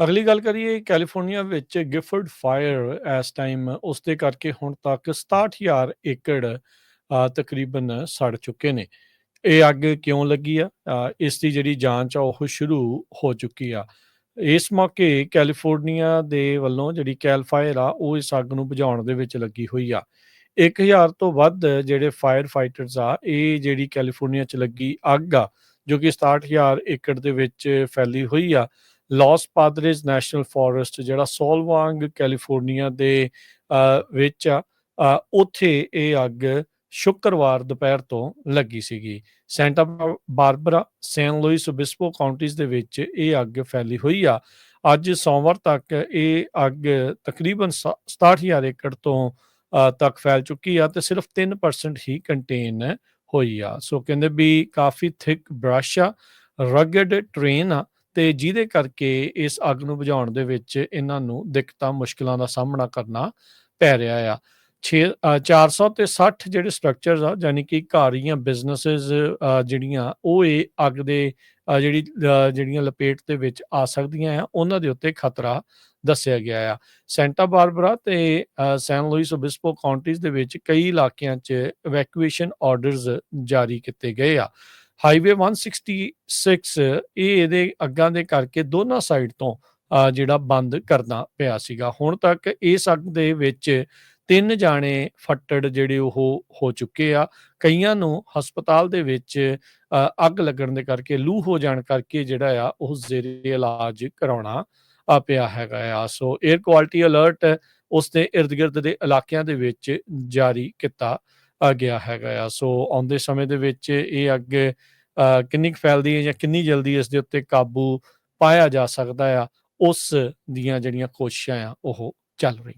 ਅਗਲੀ ਗੱਲ ਕਰੀਏ, ਕੈਲੀਫੋਰਨੀਆ ਵਿੱਚ ਗਿਫੋਰਡ ਫਾਇਰ ਇਸ ਟਾਈਮ ਉਸ ਦੇ ਕਰਕੇ ਹੁਣ ਤੱਕ 67000 ਏਕੜ ਤਕਰੀਬਨ ਸੜ ਚੁੱਕੇ ਨੇ। ਇਹ ਅੱਗ ਕਿਉਂ ਲੱਗੀ ਆ? ਇਸ ਦੀ ਜਿਹੜੀ ਜਾਂਚ ਆ, ਉਹ ਸ਼ੁਰੂ ਹੋ ਚੁੱਕੀ ਆ। ਇਸ ਮੌਕੇ ਕੈਲੀਫੋਰਨੀਆ ਦੇ ਵੱਲੋਂ ਜਿਹੜੀ ਕੈਲਫਾਇਰ ਆ, ਉਹ ਇਸ ਅੱਗ ਨੂੰ ਬੁਝਾਉਣ ਦੇ ਵਿੱਚ ਲੱਗੀ ਹੋਈ ਆ। 1000 ਤੋਂ ਵੱਧ ਜਿਹੜੇ ਫਾਇਰ ਫਾਈਟਰਸ ਆ, ਇਹ ਜਿਹੜੀ ਕੈਲੀਫੋਰਨੀਆ 'ਚ ਲੱਗੀ ਅੱਗ ਆ, ਜੋ ਕਿ 67000 ਏਕੜ ਦੇ ਵਿੱਚ ਫੈਲੀ ਹੋਈ ਆ ਲਾਸ ਪਾਦਰੇਜ਼ ਨੈਸ਼ਨਲ ਫੋਰੈਸਟ ਜਿਹੜਾ ਸੋਲਵਾਂਗ ਕੈਲੀਫੋਰਨੀਆ ਦੇ ਵਿੱਚ ਆ ਉੱਥੇ ਇਹ ਅੱਗ ਸ਼ੁੱਕਰਵਾਰ ਦੁਪਹਿਰ ਤੋਂ ਲੱਗੀ ਸੀਗੀ। Santa Barbara San Luis Obispo counties ਦੇ ਵਿੱਚ ਇਹ ਅੱਗ ਫੈਲੀ ਹੋਈ ਆ। ਅੱਜ ਸੋਮਵਾਰ ਤੱਕ ਇਹ ਅੱਗ ਤਕਰੀਬਨ ਸ- 67000 ਏਕੜ ਤੋਂ ਤੱਕ ਫੈਲ ਚੁੱਕੀ ਆ ਤੇ ਸਿਰਫ 3% ਹੀ ਕੰਟੇਨ ਹੋਈ ਆ। ਸੋ ਕਹਿੰਦੇ ਵੀ ਕਾਫੀ ਥਿਕ ਬ੍ਰਸ਼ ਆ ਰਗਡ ਟ੍ਰੇਨ ਆ ਤੇ ਜਿਹਦੇ ਕਰਕੇ ਇਸ ਅੱਗ ਨੂੰ ਬੁਝਾਉਣ ਦੇ ਵਿੱਚ ਇਹਨਾਂ ਨੂੰ ਦਿੱਕਤਾਂ, ਮੁਸ਼ਕਲਾਂ ਦਾ ਸਾਹਮਣਾ ਕਰਨਾ ਪੈ ਰਿਹਾ ਆ। 6 400 ਤੇ 60 ਜਿਹੜੇ ਸਟਰਕਚਰਸ ਆ ਯਾਨੀ ਕਿ ਘਰ ਜਾਂ ਬਿਜ਼ਨੈਸਸ ਜਿਹੜੀਆਂ, ਉਹ ਇਹ ਅੱਗ ਦੇ ਜਿਹੜੀ ਜਿਹੜੀਆਂ ਲਪੇਟ ਦੇ ਵਿੱਚ ਆ ਸਕਦੀਆਂ ਆ, ਉਹਨਾਂ ਦੇ ਉੱਤੇ ਖਤਰਾ ਦੱਸਿਆ ਗਿਆ ਆ। ਸੈਂਟਾ ਬਾਰਬਰਾ ਤੇ ਸੈਨ ਲੂਇਸ ਓਬਿਸਪੋ ਕਾਉਂਟੀਜ਼ ਦੇ ਵਿੱਚ ਕਈ ਇਲਾਕਿਆਂ 'ਚ ਇਵੈਕੂਏਸ਼ਨ ਆਰਡਰਸ ਜਾਰੀ ਕੀਤੇ ਗਏ ਆ। ਹਾਈਵੇ 166 ਇਹ ਇਹਦੇ ਅੱਗਾਂ ਦੇ ਕਰਕੇ ਦੋਨਾਂ ਸਾਈਡ ਤੋਂ ਜਿਹੜਾ ਬੰਦ ਕਰਨਾ ਪਿਆ ਸੀਗਾ। ਹੁਣ ਤੱਕ ਇਸ ਅੱਗ ਦੇ ਵਿੱਚ ਤਿੰਨ ਜਾਣੇ ਫੱਟੜ ਜਿਹੜੇ ਉਹ ਹੋ ਚੁੱਕੇ ਆ। ਕਈਆਂ ਨੂੰ ਹਸਪਤਾਲ ਦੇ ਵਿੱਚ ਅੱਗ ਲੱਗਣ ਦੇ ਕਰਕੇ ਲੂ ਹੋ ਜਾਣ ਕਰਕੇ ਜਿਹੜਾ ਆ ਉਹ ਜ਼ੇਰੇ ਇਲਾਜ ਕਰਾਉਣਾ ਅ, ਪਿਆ ਹੈਗਾ ਆ। ਸੋ 에ਅਰ ਕੁਆਲਿਟੀ ਅਲਰਟ ਉਸ ਦੇ ਇਰਦ ਗਿਰਦ ਦੇ ਇਲਾਕਿਆਂ ਦੇ ਵਿੱਚ ਜਾਰੀ ਕੀਤਾ ਗਿਆ ਹੈਗਾ ਆ। ਸੋ ਆਉਂਦੇ ਸਮੇਂ ਦੇ ਵਿੱਚ ਇਹ ਅੱਗ ਕਿੰਨੀ ਕੁ ਫੈਲਦੀ ਹੈ ਜਾਂ ਕਿੰਨੀ ਜਲਦੀ ਇਸ ਦੇ ਉੱਤੇ ਕਾਬੂ ਪਾਇਆ ਜਾ ਸਕਦਾ ਆ, ਉਸ ਦੀਆਂ ਜਿਹੜੀਆਂ ਕੋਸ਼ਿਸ਼ਾਂ ਆ, ਉਹ ਚੱਲ ਰਹੀਆਂ।